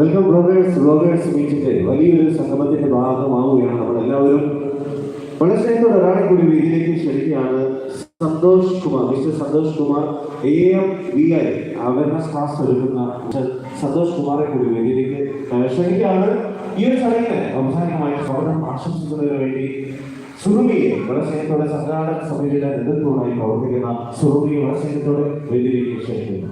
Welcome bloggers bloggers മീറ്റിന്റെ വലിയൊരു സംഗമത്തിന്റെ ഭാഗമാവുകയാണ്. നമ്മൾ എല്ലാവരും വളരെ സ്നേഹത്തോടെ ഒരാളെ കൂടി വീട്ടിലേക്ക് ക്ഷണിക്കുകയാണ്. Santosh Kumar mister Santosh Kumar A M V I awareness class ഒരുക്കുന്ന സന്തോഷ് കുമാറെ കൂടി വേദിയിലേക്ക് ക്ഷണിക്കുകയാണ്. ഈ ഒരു ചടങ്ങിന് അവസാനമായിട്ട് സ്വാഗതം ആശംസിക്കുന്നതിന് വേണ്ടി സുറുമിയെ വളരെ സംഘാടക സമിതിയുടെ നേതൃത്വമായി പ്രവർത്തിക്കുന്ന സുറുമിയെ വളരെ സ്നേഹത്തോടെ വേദിയിലേക്ക് ക്ഷണിക്കുന്നു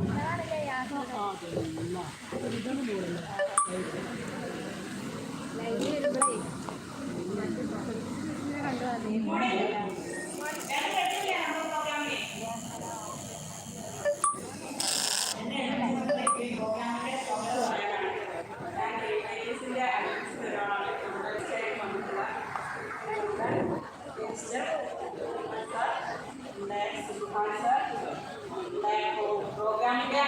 പ്രോഗ്രാമിന്റെ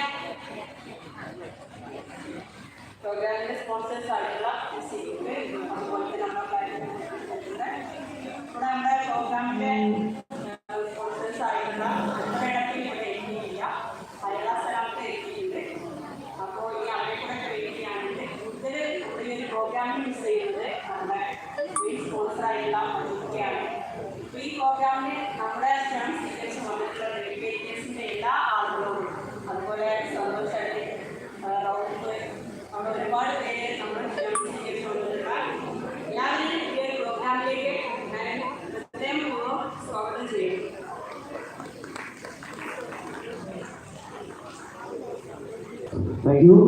പ്രോഗ്രാമിന്റെ സ്പോൺസേഴ്സ് ആയിട്ടുള്ള സിക്ക് അതുപോലെ തന്നെ നമ്മുടെ കാര്യങ്ങൾ ഇവിടെ നമ്മുടെ പ്രോഗ്രാമിന്റെ സ്പോൺസേഴ്സ് ആയിട്ടുള്ള മേഡത്തിൽ ഇവിടെ എത്തിയില്ല അയല സ്ഥലത്ത് എത്തിയിട്ടുണ്ട് അപ്പോൾ ഈ അവരെ കൂടെ കഴിയുകയാണെങ്കിൽ കൂടുതൽ ഇവിടെ ഈ ഒരു പ്രോഗ്രാമിൽ മിസ് ചെയ്യുന്നത് നമ്മുടെ മെയിൻ സ്പോൺസർ ആയിട്ടുള്ള മജുക്കയാണ് അപ്പോൾ ഈ പ്രോഗ്രാമിന് നമ്മുടെ സ്റ്റേൺ സ്പീക്കേഴ്സ് വന്നിട്ടുള്ള ഡെലിഗേറ്റേഴ്സിന്റെ എല്ലാ ആളുകളോടും അതുപോലെ സന്തോഷമായിട്ട് റൗണ്ട് അവിടെ ഒരുപാട് പേര് നമ്മുടെ സ്റ്റേൺ സ്പീക്കേഴ്സ് വന്നിട്ടുള്ള എല്ലാവരെയും ഈ ഒരു പ്രോഗ്രാമിലേക്ക് ഞാൻ ഹൃദയപൂർവം സ്വാഗതം ചെയ്യുന്നു താങ്ക് യു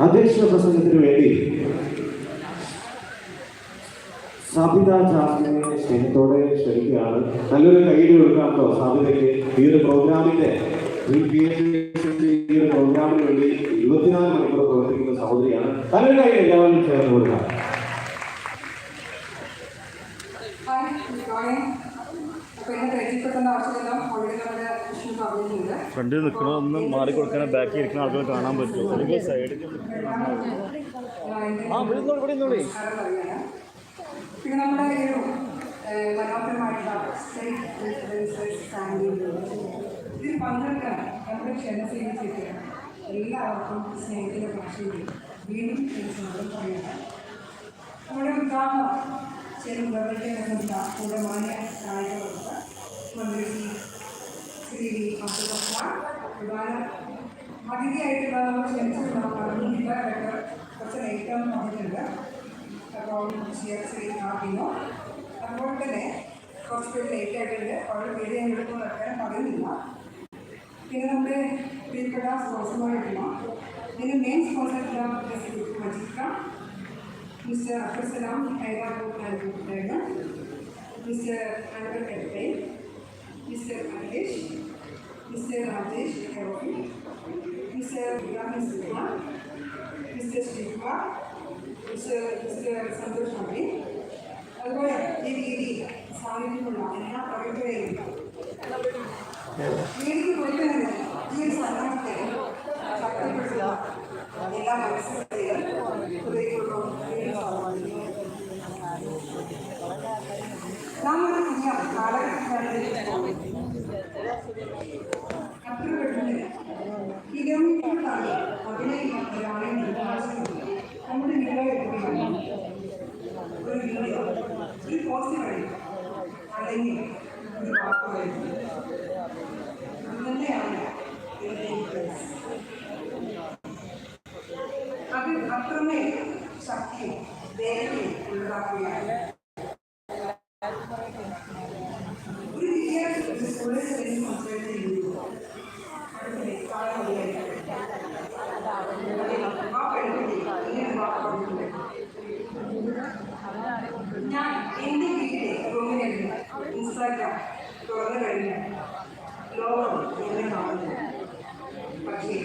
അധ്യക്ഷ പ്രസംഗത്തിന് വേണ്ടി സാബിത ജാസ്മിനെ സ്നേഹത്തോടെ ക്ഷണിക്കുകയാണ്. നല്ലൊരു ഗൈഡ് കൊടുക്കാം കേട്ടോ സാബിതയ്ക്ക്. ഈ ഒരു പ്രോഗ്രാമിന്റെ ഈ പി എച്ച് ഈ ഒരു പ്രോഗ്രാമിന് വേണ്ടി ഇരുപത്തിനാല് മണിക്കൂർ പ്രവർത്തിക്കുന്ന സഹോദരിയാണ്. നല്ലൊരു ഗൈഡ് എല്ലാവരും ചേർന്ന് കൊടുക്കാം. ഫ്രണ്ടിൽ നിൽക്കണമെന്ന് മാറി കൊടുക്കാനേ ബാക്കി ഇരിക്കുന്ന ആളുകൾ കാണാൻ പറ്റും അല്ലെങ്കിൽ സൈഡിൽ ആ ഇവിടെ ഇരുന്നോളി, പിന്നെ നമ്മുടെ ഒരു മനോഹരമായിട്ടുള്ള സ്റ്റേറ്റ് ഇൻഫ്ലുവൻസേഴ്സ് ഫാമിലി ഇതിൽ പങ്കെടുക്കാൻ നമ്മുടെ ക്ഷണം സ്വീകരിച്ചിട്ട് എല്ലാവർക്കും സ്നേഹത്തിന്റെ ഭാഷയിൽ വീണ്ടും തിരിച്ചുകൊണ്ട് പറയുന്നത് നമ്മുടെ ഉദ്ഘാടനം ചെയ്ത് നിർവഹിക്കാനുള്ള കൂടെ മാന്യ കായിക വകുപ്പ് മന്ത്രി ശ്രീ അബ്ദുൾ റഹ്മാൻ പ്രധാന അതിഥിയായിട്ടുള്ള നമ്മൾ ക്ഷണിച്ചിട്ടുള്ള പറഞ്ഞില്ല കുറച്ച് ലേറ്റാന്ന് പറഞ്ഞിട്ടുണ്ട് അപ്പോൾ ശ്രീ ശ്രീ ആർപ്പിനോ അതുപോലെ തന്നെ കുറച്ച് പേര് ലേറ്റ് ആയിട്ടുണ്ട് അവരുടെ പേര് ഞാൻ എടുത്ത് വെക്കാൻ പറയുന്നില്ല പിന്നെ നമ്മുടെ പ്രിയപ്പെട്ട സ്പോൺസർമാരായിട്ടുള്ള ഇതിന് മെയിൻ സ്പോൺസറായിട്ടുള്ള മജിക്ക മിസ്റ്റർ അബ്ദുസലാം ഹൈദരാബാദ് മിസ്റ്റർ അൻവർ കെട്ടെ mister Akhilesh mister Rajesh കെറോഫി mister Ibrahim Sultan mister Shifa mister mister Santosh Mani അതുപോലെ ഈ രീതി സാന്നിധ്യമുള്ള എല്ലാ പ്രവർത്തകരെയും വീട്ടിൽ പോയിട്ട് തന്നെ ഈ ഒരു സംഘടനത്തെ ശക്തിപ്പെടുത്തുക എല്ലാ മനസ്സിലെയും ഹൃദയപൂർവം നാം ഒരു പുതിയ കാലഘട്ടത്തിലാണ് ഒരു വീഡിയോ ഒരു പോസ്റ്റ് വഴി അല്ലെങ്കിൽ ഒരു വാക്ക് വഴി അതുതന്നെയാണ് ഇതിന്റെ ഇൻഫ്ലുവൻസ് അത് അത്രമേൽ ശക്തിയും വേഗതയും ഉള്ളതാക്കുകയാണ് തുറന്നു കഴിഞ്ഞാൽ ലോകം എന്നെ കാണുന്നു. പക്ഷേ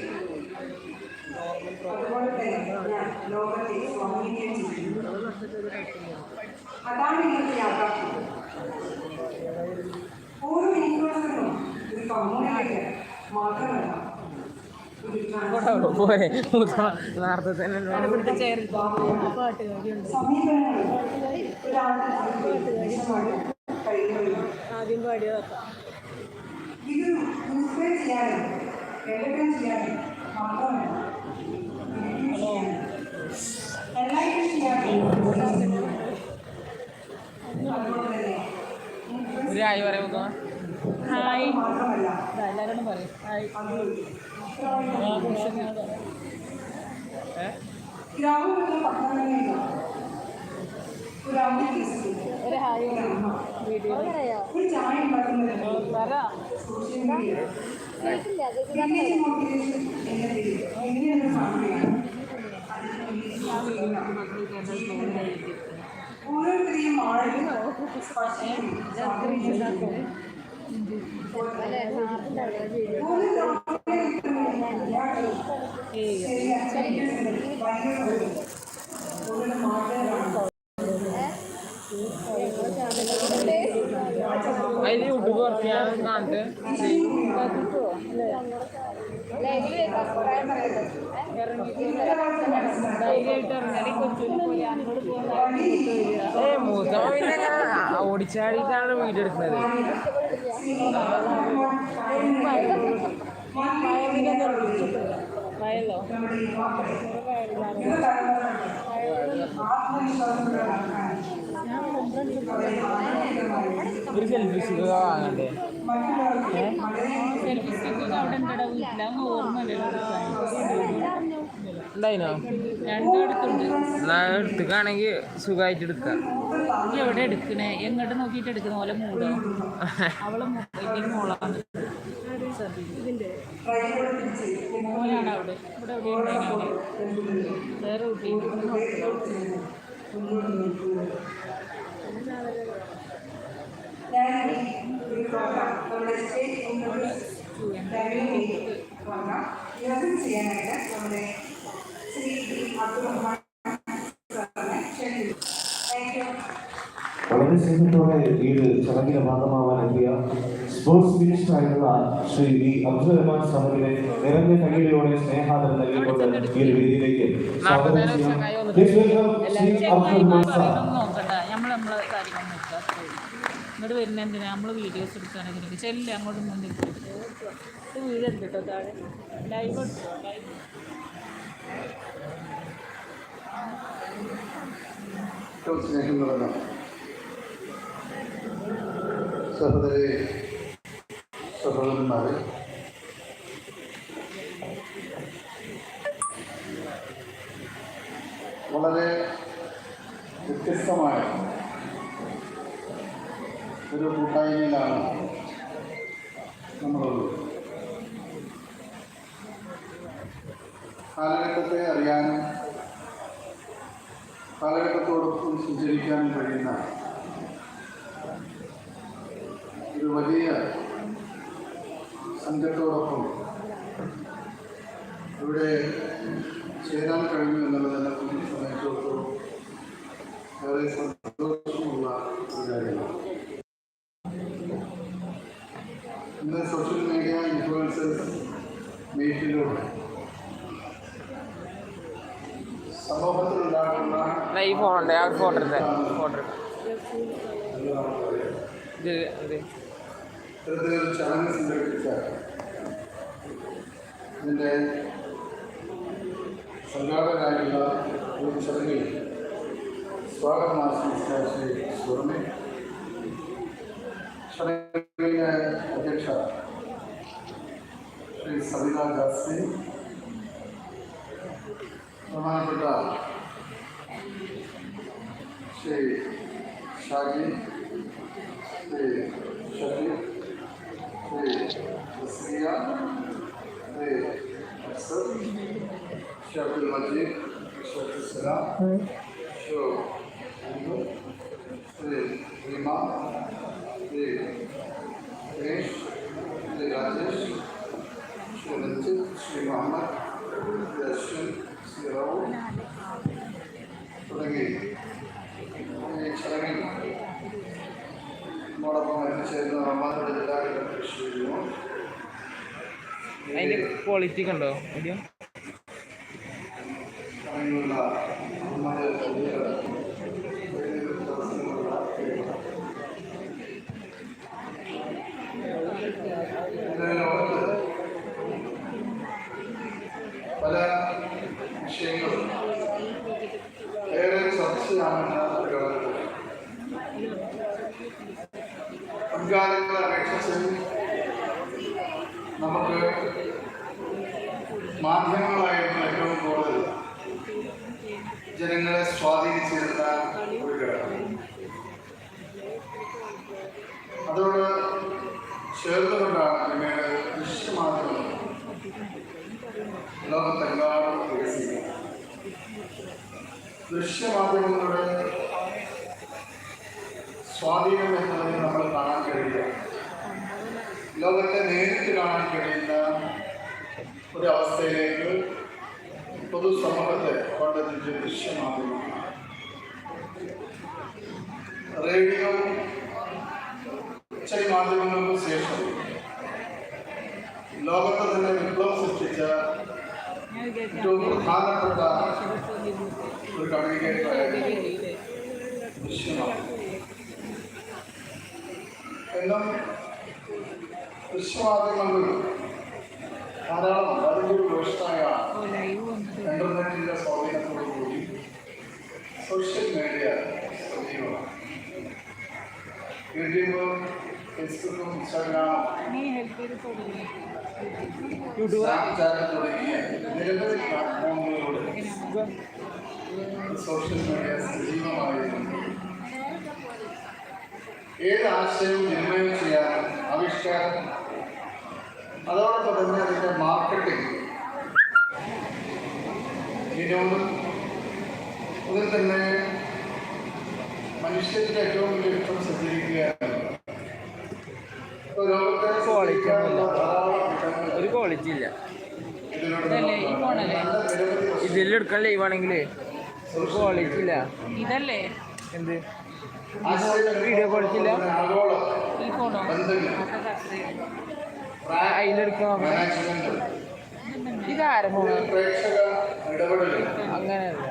അതുപോലെ തന്നെ ഞാൻ ലോകത്തെ സ്വാധീനിക്കുകയും ചെയ്യുന്നു. അതാണ് ഇന്നത്തെ യാഥാർത്ഥ്യം. ഓരോ ഇൻഫ്ലുവൻസറും ഒരു കമ്മ്യൂണിറ്റി മാത്രമല്ല പോരെ നേരത്തെ തന്നെ സമീപനങ്ങൾ. ആദ്യം പാടിയതൊക്കെ ഇതൊരു ഇൻസ്പയർ ചെയ്യാനും എല്ലാം ചെയ്യാനും മാത്രമല്ല എല്ലാവരും ചെയ്യാനും അതുപോലെ തന്നെ ഒരു ആയി പറയാം. ഹായ് എല്ലാവരോടും പറയും ഹായ് ഒരു ഹായ്. പറയാം ഓരോരുത്തരെയും ആളുകൾ സ്പർശിക്കും സ്വാധീനിക്കും. ഓരോ ഓരോ മാറ്റങ്ങളാണ് അതിന് പോലെ അങ്ങോട്ട് പോകാൻ ഏ മൂത്തമ്മ പിന്നെ ഓടിച്ചാടിയിട്ടാണ് വീഡിയോ എടുക്കുന്നത് വയലോ ഒരു സെൽഫി സ്റ്റിക്ക് വാങ്ങണ്ടേ സെൽഫി സ്റ്റിക്ക് അവിടെ ഉണ്ടോ വീട്ടിൽ അങ്ങ് എടുത്തുണ്ട് എന്നാ എടുത്തുക്കാണെങ്കിൽ സുഖമായിട്ട് എടുക്കാം എവിടെ എടുക്കണേ എങ്ങോട്ട് നോക്കിയിട്ട് എടുക്കുന്ന പോലെ മൂടോ? അവളെ മോളാണ്. മോനാണ് അവിടെ. ഇവിടെ എവിടെ വേറെ കുട്ടി ഈ പ്രോഗ്രാം നമ്മുടെ സ്റ്റേറ്റ് ഇൻട്രൊഡ്യൂസ് പ്രോഗ്രാം യോഗം ചെയ്യാനായിട്ട് നമ്മുടെ ശ്രീ അബ്ദുൾ റഹ്മാൻ സാറിനെ ക്ഷണിക്കുന്നു താങ്ക് യു വളരെ സ്നേഹത്തോടെ ഈ ചടങ്ങിന് എത്തിയ സ്പോർട്സ് മിനിസ്റ്റർ ആയിട്ടുള്ള ശ്രീ വി അബ്ദുൽ റഹ്മാൻ സാഹിബിനെ നിറഞ്ഞ കൈയിലൂടെ സ്നേഹാദരം നൽകിക്കൊണ്ട് ഈ ഒരു വേദിയിലേക്ക് സ്വാഗതം ചെയ്യാം ഇങ്ങോട്ട് വരുന്ന എന്തിനാ? നമ്മൾ വീഡിയോസ് എടുക്കുകയാണെങ്കിൽ ചെല്ലേ അങ്ങോട്ട് മുന്നിൽ ലൈവ് ലൈവ് സഹോദരന്മാരെ. വളരെ വ്യത്യസ്തമായ ഒരു കൂട്ടായ്മയിലാണ് നമ്മളുള്ളത്. കാലഘട്ടത്തെ അറിയാനും കാലഘട്ടത്തോടൊപ്പം സഞ്ചരിക്കാനും കഴിയുന്ന ഒരു വലിയ സംഘത്തോടൊപ്പം ഇവിടെ ചേരാൻ കഴിഞ്ഞു ഈ ഫോണുണ്ട് ആ ഫോട്ടോ എടുത്തേ ഫോട്ടോ ഇത് ഇത് ഇത്തരത്തിലൊരു ചടങ്ങ് സംഘടിപ്പിച്ച ഇതിന്റെ സംഘാടകരായിട്ടുള്ള ഒരു ചടങ്ങിൽ സ്വാഗതം ആശംസിച്ച ശ്രീ സ്വർണ ചടങ്ങിലെ അധ്യക്ഷ ശ്രീ സവിത ദാസ് ബഹുമാനപ്പെട്ട ശ്രീ ഷാജി ശ്രീ ഷഫീഖ് ശ്രീ റസിയ ശ്രീ അഫ്സർ ശ്രീ അബ്ദുൽ മജീദ് ശ്രീ അബ്ദുൽ സലാം ശ്രീ അൻവർ ശ്രീ റീമ ശ്രീ ഗണേഷ് ശ്രീ രാജേഷ് ശ്രീ രഞ്ജിത്ത് ശ്രീ മുഹമ്മദ് ശ്രീ അശ്വിൻ ശ്രീ റാവു തുടങ്ങി ഈ ചടങ്ങിൽ നമ്മോടൊപ്പം എത്തിച്ചേരുന്ന റഹ്മാനുടെ ജില്ലാ കളക്ടർ ശ്രീ വിനോദ് അതിന്റെ ക്വാളിറ്റി കണ്ടോ വീഡിയോ ലോകത്തെങ്ങാടും വികസിക്കുന്നത് ദൃശ്യമാധ്യമങ്ങളുടെ സ്വാധീനം എന്നുള്ളത് നമ്മൾ കാണാൻ കഴിയില്ല. ലോകത്തെ നേരിട്ട് കാണാൻ കഴിയുന്ന ഒരു അവസ്ഥയിലേക്ക് പൊതുസമൂഹത്തെ കൊണ്ടെത്തിച്ച ദൃശ്യമാധ്യമമാണ് റേഡിയോ അച്ചടി മാധ്യമങ്ങൾക്ക് ശേഷം ലോകത്തെ തന്നെ വിപ്ലവം സൃഷ്ടിച്ച ഏറ്റവും പ്രധാനപ്പെട്ട ഒരു കമ്മ്യൂണിക്കേറ്ററായിരുന്നു ദൃശ്യമാധ്യമം എന്നാൽ ദൃശ്യമാധ്യമങ്ങൾ ധാരാളം അതിന്റെ ഒരു ദോഷമായ ഇന്റർനെറ്റിന്റെ സ്വാധീനത്തോടു കൂടി സോഷ്യൽ മീഡിയ സജീവമാണ് യൂട്യൂബ് ഫേസ്ബുക്കും ഇൻസ്റ്റാഗ്രാമും സ്നാപ്ചാറ്റ് തുടങ്ങിയ നിരവധി പ്ലാറ്റ്ഫോമുകളിലൂടെ സോഷ്യൽ മീഡിയ സജീവമായിരുന്നു ഏത് ആശയവും വിനിമയം ചെയ്യാനും ആവിഷ്കാരം അതോടൊപ്പം തന്നെ അതിന്റെ മാർക്കറ്റിംഗ് വിനോദം അതിൽ തന്നെ മനുഷ്യരുടെ ഏറ്റവും വലിയ ഇഷ്ടം സഞ്ചരിക്കുക ഇതല്ലേ, നിരവധി ഇതിലെടുക്കാൻ ഒരു ക്വാളിറ്റി ഇല്ല. ഇതല്ലേ? എന്ത്? വീഡിയോ ക്വാളിറ്റി ഇല്ല. മാനേജ്മെന്റ് ഇതാരും അങ്ങനെയല്ല.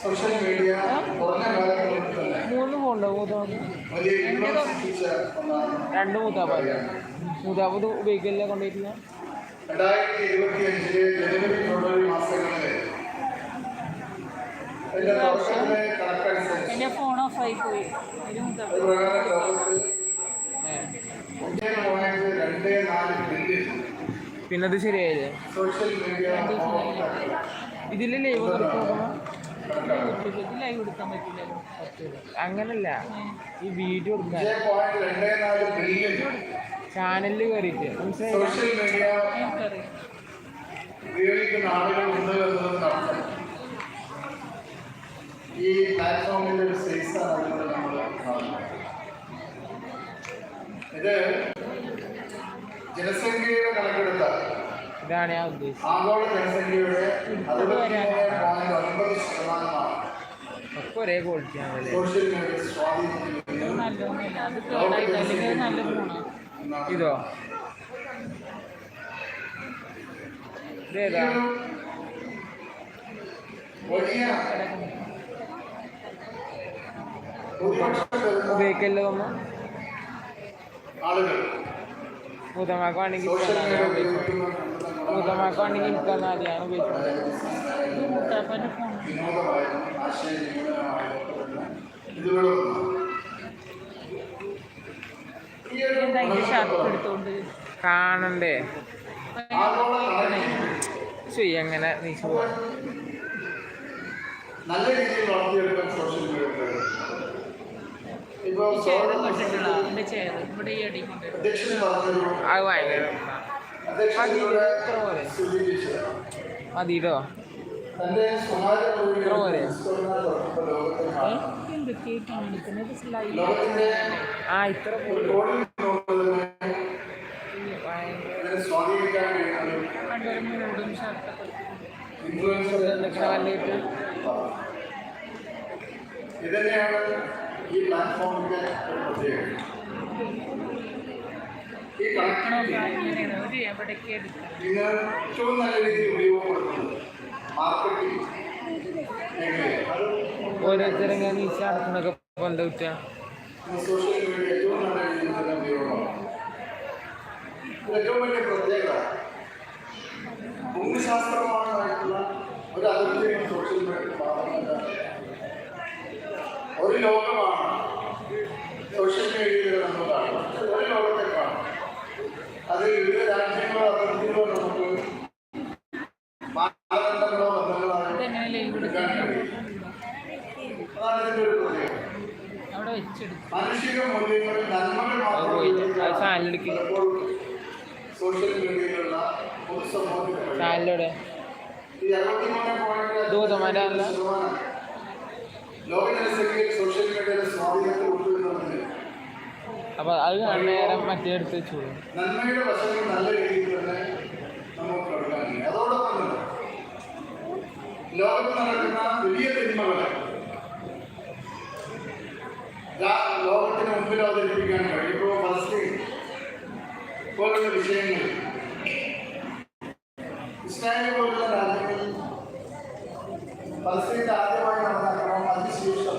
സോഷ്യൽ മീഡിയ കുറഞ്ഞ കാലങ്ങളിൽ തന്നെ മൂന്ന് ഫോണുണ്ടോ മൂത്താമത് വലിയ സൃഷ്ടിച്ച ഒന്നാണ് രണ്ട് മൂത്താപ്പാത് മൂത്താപ്പത് ഉപയോഗിക്കില്ല കൊണ്ടിരിക്കുന്ന രണ്ടായിരത്തി ഇരുപത്തി അഞ്ചിലെ ജനുവരി ഫെബ്രുവരി മാസങ്ങളിലെ ഫോൺ ഓഫ് ആയി പോയി. ഒരു മുതൽ അത് പ്രകാരം ലോകത്ത് ഏ. ഒന്നേ പോയിന്റ് രണ്ട് നാല് ബില്യൺ പിന്നെ അത് ശരിയായില്ലേ ഇതിൽ ലൈവ് നടക്കുമ്പോൾ അങ്ങനല്ല. ഈ വീഡിയോ എടുക്കാൻ. ചാനലിൽ കയറിയിട്ട് ഉപയോഗിക്കുന്ന എന്നതിന് അർത്ഥം ഈ പ്ലാറ്റ്ഫോമിന്റെ ഒരു സൈസാണ് ഇവിടെ നമ്മൾ കാണുന്നത് ഇത് ജനസംഖ്യയുടെ കണക്കെടുത്താൽ ഇതാണ് ഞാൻ ഉദ്ദേശിച്ചത്. ഒക്കെ ഒരേ ക്വാളിറ്റി ആണല്ലേ നല്ല ഫോണാണ് ഇതോ ഇതേതാ ഉപയോഗിക്കല്ലോ ഒന്ന് ആളുകൾ മൂത്തമാക്ക് ഞാൻ ഷർട്ട് ഗുണങ്ങൾ എടുത്തോണ്ട് കാണണ്ടേ എങ്ങനെ നീ നല്ല രീതിയിൽ വളർത്തിയെടുക്കാൻ സോഷ്യൽ മീഡിയ. ഇപ്പോൾ പറഞ്ഞൊരു അത് ഭയങ്കര അധ്യക്ഷനിലൂടെ ഇത്ര സ്ലൈഡ് ആ ഇത്ര ഇതന്നെയാണ് ഈ പ്ലാറ്റ്ഫോമിന്റെ പ്രത്യേകത. ഒരു ഏറ്റവും നല്ല രീതിയിൽ ഉപയോഗപ്പെടുത്തുന്നത് മാർക്കറ്റിംഗ് എന്താ കുറ്റാ സോഷ്യൽ മീഡിയ ഒരു അതിർത്തിയും സോഷ്യൽ മീഡിയ ഒരു ലോകമാണ് അത് വിവിധ രാജ്യങ്ങളോ നമുക്ക് മാനദണ്ഡങ്ങളോ ബന്ധങ്ങളാണ് എടുക്കാൻ കഴിയും. അതാണ് ഇതിന്റെ ഒരു പ്രത്യേകത. മാനുഷിക മൂല്യങ്ങളിൽ നന്മകൾ മാത്രമേ സോഷ്യൽ മീഡിയയിലുള്ള പൊതുസമൂഹത്തിൽ ഈ അറുപത്തിമൂന്ന് പോയിന്റ് ശതമാനം അപ്പൊ അത് നേരം മറ്റേ എടുത്ത് വെച്ചോളൂ നന്മയുടെ നല്ല രീതിയിൽ തന്നെ നമുക്ക് എടുക്കാൻ അതോടൊപ്പം തന്നെ ലോകത്ത് നടക്കുന്ന വലിയ തിന്മകൾ രാ- ലോകത്തിന് മുമ്പിൽ അവതരിപ്പിക്കാൻ കഴിയും. ഇപ്പോൾ ഫലസ്തീൻ പോലുള്ള വിഷയങ്ങൾ ഇസ്രായേൽ പോലുള്ള രാജ്യങ്ങളിൽ ഫലസ്തീന്റെ ആദ്യമായി നടന്ന അക്രമം അതിശേഷം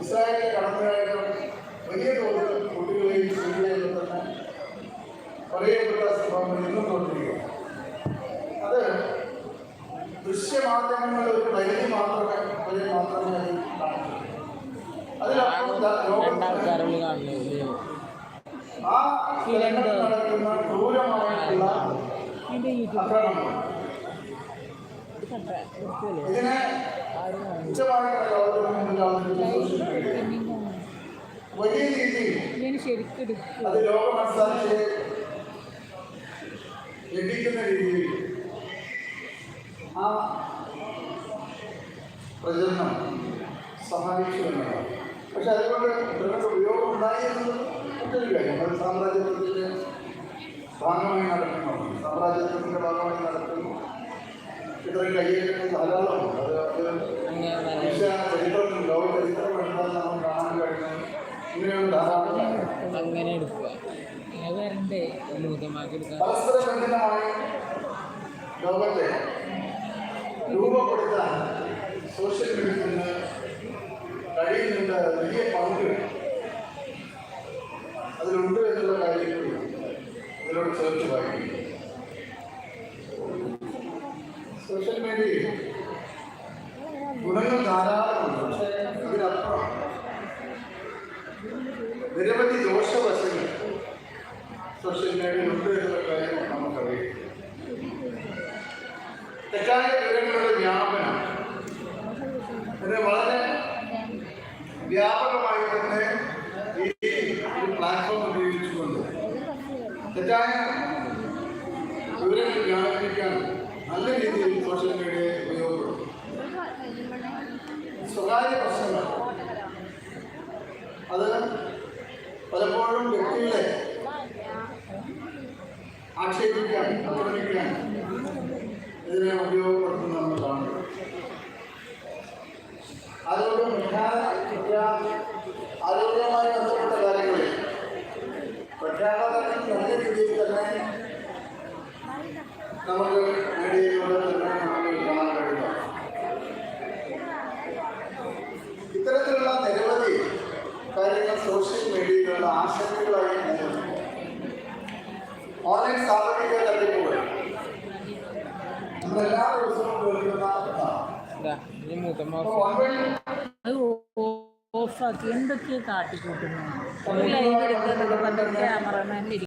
ഇസ്രായേലിലെ കടന്നുകയറ്റം ദൃശ്യമാധ്യമങ്ങളുടെ ഒരു പരിധി മാത്രമേ മാത്രമേ ആ നടക്കുന്ന. ക്രൂരമായിട്ടുള്ള ഇതിനെ വലിയ രീതിയിൽ ലഭിക്കുന്ന രീതിയിൽ ആ പ്രചരണം സഹായിച്ചു എന്നതാണ്. പക്ഷെ അതുകൊണ്ട് ഇതിനൊക്കെ ഉപയോഗം ഉണ്ടായി എന്നത് മറ്റൊരു കാര്യം അത് സാമ്രാജ്യത്വത്തിന്റെ ഭാഗമായി നടക്കുന്നു സാമ്രാജ്യത്വത്തിന്റെ ഭാഗമായി നടക്കുന്നു. ഇത്രയും കയ്യേറ്റങ്ങൾ ധാരാളമുണ്ട്. അത് അത് മനുഷ്യ ചരിത്രം ലോക ചരിത്രം എടുത്താൽ നമ്മൾ കാണാൻ കഴിയുന്നത് ഇങ്ങനെയുള്ള ധാരാളം. അങ്ങനെ എടുക്കുക? പരസ്പര ബന്ധിതമായി ലോകത്തെ രൂപപ്പെടുത്താൻ സോഷ്യൽ മീഡിയത്തിന് കഴിയുന്നുണ്ട് വലിയ പങ്ക് അതിലുണ്ട് എന്നുള്ള കാര്യങ്ങൾ ഇതിനോട് ചേർത്ത് വായിക്കുന്നു. സോഷ്യൽ മീഡിയയിൽ ഗുണങ്ങൾ ധാരാളമുണ്ട് പക്ഷേ ഇതിനപ്പുറം നിരവധി ദോഷവശങ്ങൾ സോഷ്യൽ മീഡിയയിൽ ഉണ്ട് എന്നുള്ള കാര്യം നമുക്കറിയാം. തെറ്റായ വിവരങ്ങളുടെ വ്യാപനം. വളരെ വ്യാപകമായി തന്നെ ഈ ഒരു പ്ലാറ്റ്ഫോം ഉപയോഗിച്ചുകൊണ്ട് തെറ്റായ വിവരങ്ങൾ വ്യാപിപ്പിക്കാൻ നല്ല രീതിയിൽ സോഷ്യൽ മീഡിയയെ ഉപയോഗപ്പെടുത്തും സ്വകാര്യ പ്രശ്നങ്ങൾ അത് പലപ്പോഴും വ്യക്തികളെ ആക്ഷേപിക്കാൻ ആക്രമിക്കാൻ ഇതിനെ കാട്ടിക്കൂട്ടുന്നു